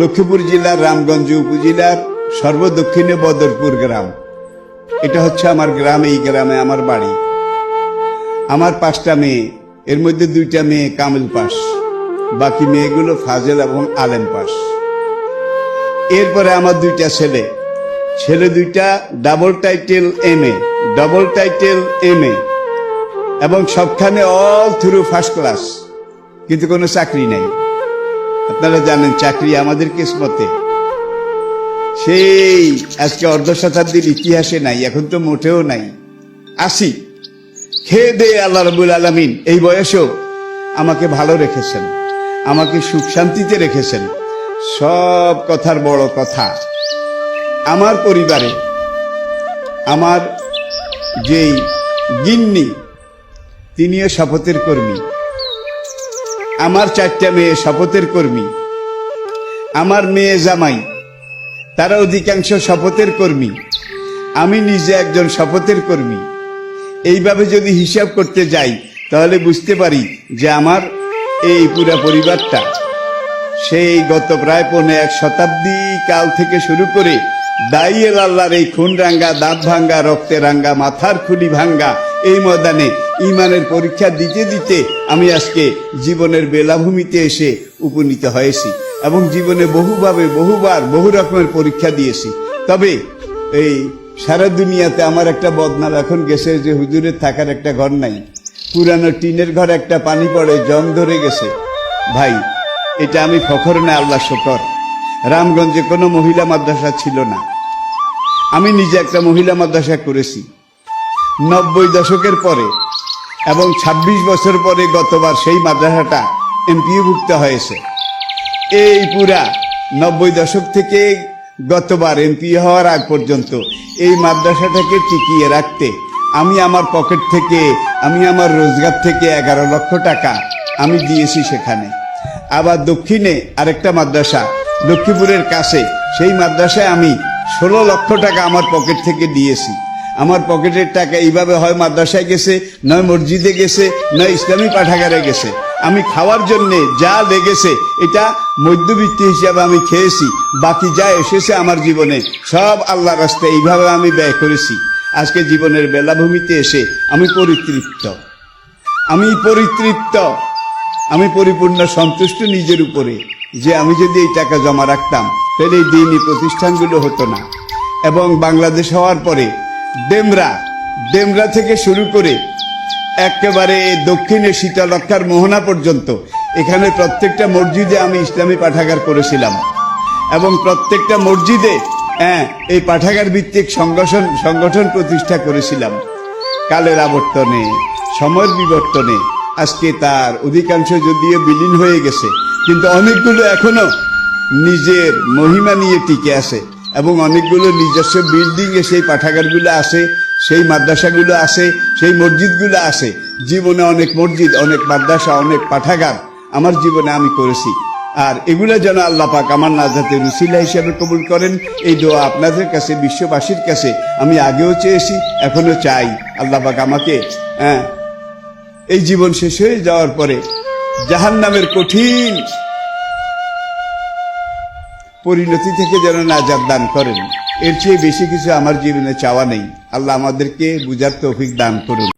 লক্ষ্মীপুর জেলার, রামগঞ্জ উপজেলার, সর্বদক্ষিণে বদরপুর গ্রাম। এটা হচ্ছে আমার গ্রাম, এই গ্রামে আমার বাড়ি। আমার পাঁচটা মেয়ে, এর মধ্যে দুইটা মেয়ে কামিল পাস, বাকি মেয়েগুলো ফাজেল এবং আলেম পাস। এরপরে আমার দুইটা ছেলে ছেলে দুইটা double title M A double title M A এবং সবখানে অল থ্রু ফার্স্ট ক্লাস কিন্তু কোনো চাকরি নাই। আপনারা জানেন, চাকরি আমাদের কিসমতে। সেই, আজকে অর্ধ শতাব্দীর ইতিহাসে নাই, এখন তো মোটেও নাই। আসি, খেয়ে দে আল্লাহ রবুল আলমিন এই বয়সেও আমাকে ভালো রেখেছেন, আমাকে সুখ শান্তিতে রেখেছেন। সব কথার বড় কথা, আমার পরিবারে, আমার যেই গিন্নি, তিনিও শপথের কর্মী। আমার চারটা মেয়ে শপথের কর্মী, আমার মেয়ে জামাই, তারা অধিকাংশ শপথের কর্মী, আমি নিজে একজন শপথের কর্মী। এইভাবে যদি হিসাব করতে যাই, তাহলে বুঝতে পারি যে আমার এই পুরা পরিবারটা, সেই গত প্রায় পৌনে এক শতাব্দী কাল থেকে শুরু করে দাইয়েল আল্লাহর এই খুন রাঙ্গা, দাঁত ভাঙ্গা, রক্তে রাঙ্গা, মাথার খুলি ভাঙ্গা, এই ময়দানে ইমানের পরীক্ষা দিতে দিতে আমি আজকে জীবনের বেলাভূমিতে এসে উপনীত হয়েছি এবং জীবনে বহুভাবে, বহুবার, বহু রকমের পরীক্ষা দিয়েছি। তবে এই সারা দুনিয়াতে আমার একটা বদনাম এখন গেছে যে হুজুরের থাকার একটা ঘর নাই। পুরানো টিনের ঘর একটা পানি পড়ে, জং ধরে গেছে। ভাই, এটা আমি ফখর না আল্লাহ শকর। রামগঞ্জে কোনো মহিলা মাদ্রাসা ছিল না। আমি নিজে একটা মহিলা মাদ্রাসা করেছি। নব্বই দশকের পরে এবং ২৬ বছর পরে গতবার সেই মাদ্রাসাটা এমপিভুক্ত হয়েছে। এই পুরা নব্বই দশক থেকে গতবার এমপি হওয়ার আগ পর্যন্ত এই মাদ্রাসাটাকে টিকিয়ে রাখতে আমি আমার পকেট থেকে, আমি আমার রোজগার থেকে এগারো লক্ষ টাকা আমি দিয়েছি সেখানে। আবার দক্ষিণে আরেকটা মাদ্রাসা, লক্ষ্মীপুরের কাছে, সেই মাদ্রাসায় আমি ষোলো লক্ষ টাকা আমার পকেট থেকে দিয়েছি। আমার পকেটের টাকা এইভাবে হয়, মাদ্রাসায় গেছে, নয় মসজিদে গেছে, নয় ইসলামী পাঠাগারে গেছে। আমি খাওয়ার জন্যে যা লেগেছে, এটা মধ্যবিত্তি হিসাবে আমি খেয়েছি। বাকি যা এসেছে আমার জীবনে, সব আল্লাহ রাস্তায় এইভাবে আমি ব্যয় করেছি। আজকে জীবনের বেলাভূমিতে এসে আমি পরিতৃপ্ত। আমি পরিতৃপ্ত। আমি পরিপূর্ণ সন্তুষ্ট নিজের উপরে, যে আমি যদি এই টাকা জমা রাখতাম তাহলে এই দিনই প্রতিষ্ঠানগুলো হতো না। এবং বাংলাদেশ হওয়ার পরে ডেমরা ডেমরা থেকে শুরু করে একেবারে দক্ষিণে শীতলক্ষার মোহনা পর্যন্ত এখানে প্রত্যেকটা মসজিদে আমি ইসলামী পাঠাগার করেছিলাম। এবং প্রত্যেকটা মসজিদে হ্যাঁ এই পাঠাগার ভিত্তিক সংগঠন সংগঠন প্রতিষ্ঠা করেছিলাম। কালের আবর্তনে, সময়ের বিবর্তনে, আজকে তার অধিকাংশ যদিও বিলীন হয়ে গেছে, কিন্তু অনেকগুলো এখনও নিজের মহিমা নিয়ে টিকে আছে এবং অনেকগুলো নিজস্ব বিল্ডিং এ সেই পাঠাগারগুলো আছে, সেই মাদ্রাসাগুলো আছে, সেই মসজিদগুলো আছে। জীবনে অনেক মসজিদ, অনেক মাদ্রাসা, অনেক পাঠাগার আমার জীবনে আমি করেছি। আর এগুলো যেন আল্লাহ পাক আমার নাজাতে রুসিলা হিসাবে কবুল করেন, এই দোয়া আপনাদের কাছে, বিশ্ববাসীর কাছে আমি আগেও চেয়েছি, এখনও চাই। আল্লাহ পাক আমাকে হ্যাঁ এই জীবন শেষ হয়ে যাওয়ার পরে জাহান নামের কঠিন পরিণতি থেকে যেন নাজাদ দান করেন। এর চেয়ে বেশি কিছু আমার জীবনে চাওয়া নেই। আল্লাহ আমাদেরকে বুঝার তৌফিক দান করুন।